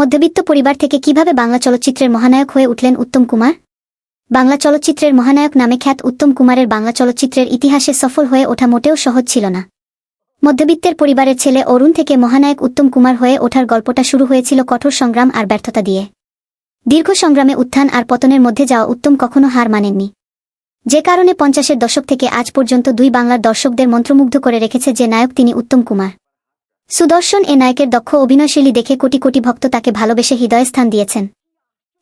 মধ্যবিত্ত পরিবার থেকে কীভাবে বাংলা চলচ্চিত্রের মহানায়ক হয়ে উঠলেন উত্তম কুমার? বাংলা চলচ্চিত্রের মহানায়ক নামে খ্যাত উত্তম কুমারের বাংলা চলচ্চিত্রের ইতিহাসে সফল হয়ে ওঠা মোটেও সহজ ছিল না। মধ্যবিত্তের পরিবারের ছেলে অরুণ থেকে মহানায়ক উত্তম কুমার হয়ে ওঠার গল্পটা শুরু হয়েছিল কঠোর সংগ্রাম আর ব্যর্থতা দিয়ে। দীর্ঘ সংগ্রামে উত্থান আর পতনের মধ্যে যাওয়া উত্তম কখনো হার মানেননি। যে কারণে পঞ্চাশের দশক থেকে আজ পর্যন্ত দুই বাংলার দর্শকদের মন্ত্রমুগ্ধ করে রেখেছে যে নায়ক তিনি উত্তম কুমার। সুদর্শন এ নায়কের দক্ষ অভিনয়শৈলী দেখে কোটি কোটি ভক্ত তাকে ভালোবেসে হৃদয়ে স্থান দিয়েছেন।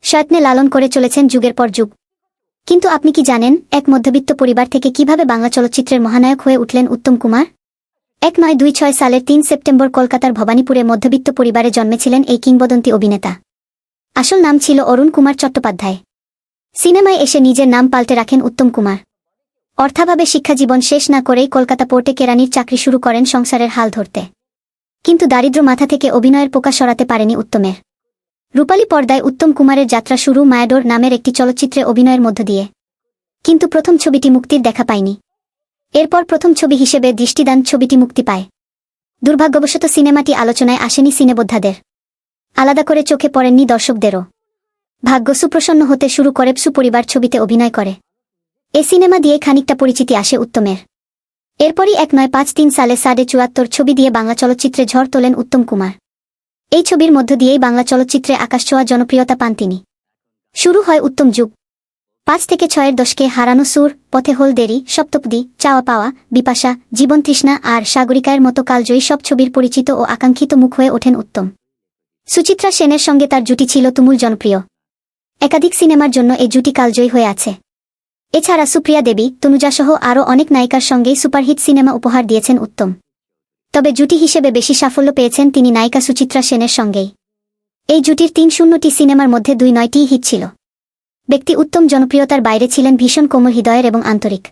সয়ত্নে লালন করে চলেছেন যুগের পর যুগ। কিন্তু আপনি কি জানেন, এক মধ্যবিত্ত পরিবার থেকে কীভাবে বাংলা চলচ্চিত্রের মহানায়ক হয়ে উঠলেন উত্তম কুমার? এক নয় দুই ছয় সালের তিন সেপ্টেম্বর কলকাতার ভবানীপুরে মধ্যবিত্ত পরিবারে জন্মেছিলেন এই কিংবদন্তি অভিনেতা। আসল নাম ছিল অরুণ কুমার চট্টোপাধ্যায়। সিনেমায় এসে নিজের নাম পাল্টে রাখেন উত্তম কুমার। অর্থাভাবে শিক্ষাজীবন শেষ না করেই কলকাতা পোর্টে কেরানির চাকরি শুরু করেন সংসারের হাল ধরতে। কিন্তু দারিদ্র মাথা থেকে অভিনয়ের পোকা সরাতে পারেনি উত্তমের। রূপালী পর্দায় উত্তম কুমারের যাত্রা শুরু মায়াডোর নামের একটি চলচ্চিত্রে অভিনয়ের মধ্য দিয়ে। কিন্তু প্রথম ছবিটি মুক্তির দেখা পায়নি। এরপর প্রথম ছবি হিসেবে দৃষ্টিদান ছবিটি মুক্তি পায়। দুর্ভাগ্যবশত সিনেমাটি আলোচনায় আসেনি সিনেবোদ্ধাদের। আলাদা করে চোখে পড়েননি দর্শকদেরও। ভাগ্য সুপ্রসন্ন হতে শুরু করে সুপরিবার ছবিতে অভিনয় করে। এ সিনেমা দিয়ে খানিকটা পরিচিতি আসে উত্তমের। এরপরই এক নয় পাঁচ তিন সালে সাড়ে চুয়াত্তর ছবি দিয়ে বাংলা চলচ্চিত্রে ঝড় তোলেন উত্তম কুমার। এই ছবির মধ্য দিয়েই বাংলা চলচ্চিত্রে আকাশ আকাশছোঁয়া জনপ্রিয়তা পান তিনি। শুরু হয় উত্তম যুগ। পাঁচ থেকে ছয়ের দশকে হারানো সুর, পথে হোল দেরি, সপ্তপদী, চাওয়া পাওয়া, বিপাশা, জীবন তৃষ্ণা আর সাগরিকায়ের মতো কালজয়ী সব ছবির পরিচিত ও আকাঙ্ক্ষিত মুখ হয়ে ওঠেন উত্তম। সুচিত্রা সেনের সঙ্গে তার জুটি ছিল তুমুল জনপ্রিয়। একাধিক সিনেমার জন্য এই জুটি কালজয়ী হয়ে আছে। এছাড়া সুপ্রিয়া দেবী, তনুজাসহ আরও অনেক নায়িকার সঙ্গেই সুপারহিট সিনেমা উপহার দিয়েছেন উত্তম। তবে জুটি হিসেবে বেশি সাফল্য পেয়েছেন তিনি নায়িকা সুচিত্রা সেনের সঙ্গেই। এই জুটির তিন শূন্যটি সিনেমার মধ্যে দুই নয়টিই হিট ছিল। ব্যক্তি উত্তম জনপ্রিয়তার বাইরে ছিলেন ভীষণ কোমল হৃদয়ের এবং আন্তরিক।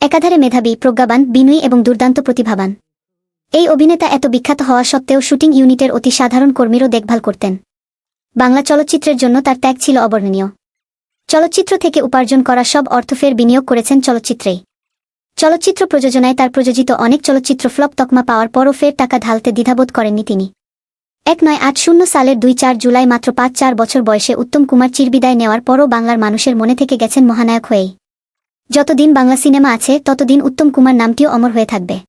একাধারে মেধাবী, প্রজ্ঞাবান, বিনয়ী এবং দুর্দান্ত প্রতিভাবান। এই অভিনেতা এত বিখ্যাত হওয়া সত্ত্বেও শুটিং ইউনিটের অতি সাধারণ কর্মীরও দেখভাল করতেন। বাংলা চলচ্চিত্রের জন্য তার ত্যাগ ছিল অবর্ণনীয়। চলচ্চিত্র থেকে উপার্জন করা সব অর্থ ফের বিনিয়োগ করেছেন চলচ্চিত্রেই চলচ্চিত্র প্রযোজনায় তার প্রযোজিত অনেক চলচ্চিত্র ফ্লপ তকমা পাওয়ার পরও ফের টাকা ঢালতে দ্বিধাবোধ করেননি তিনি। এক নয় আট শূন্য সালের দুই চার জুলাই মাত্র পাঁচ চার বছর বয়সে উত্তম কুমার চিরবিদায় নেওয়ার পরও বাংলার মানুষের মনে থেকে গেছেন মহানায়ক হয়েই। যতদিন বাংলা সিনেমা আছে, ততদিন উত্তম কুমার নামটিও অমর হয়ে থাকবে।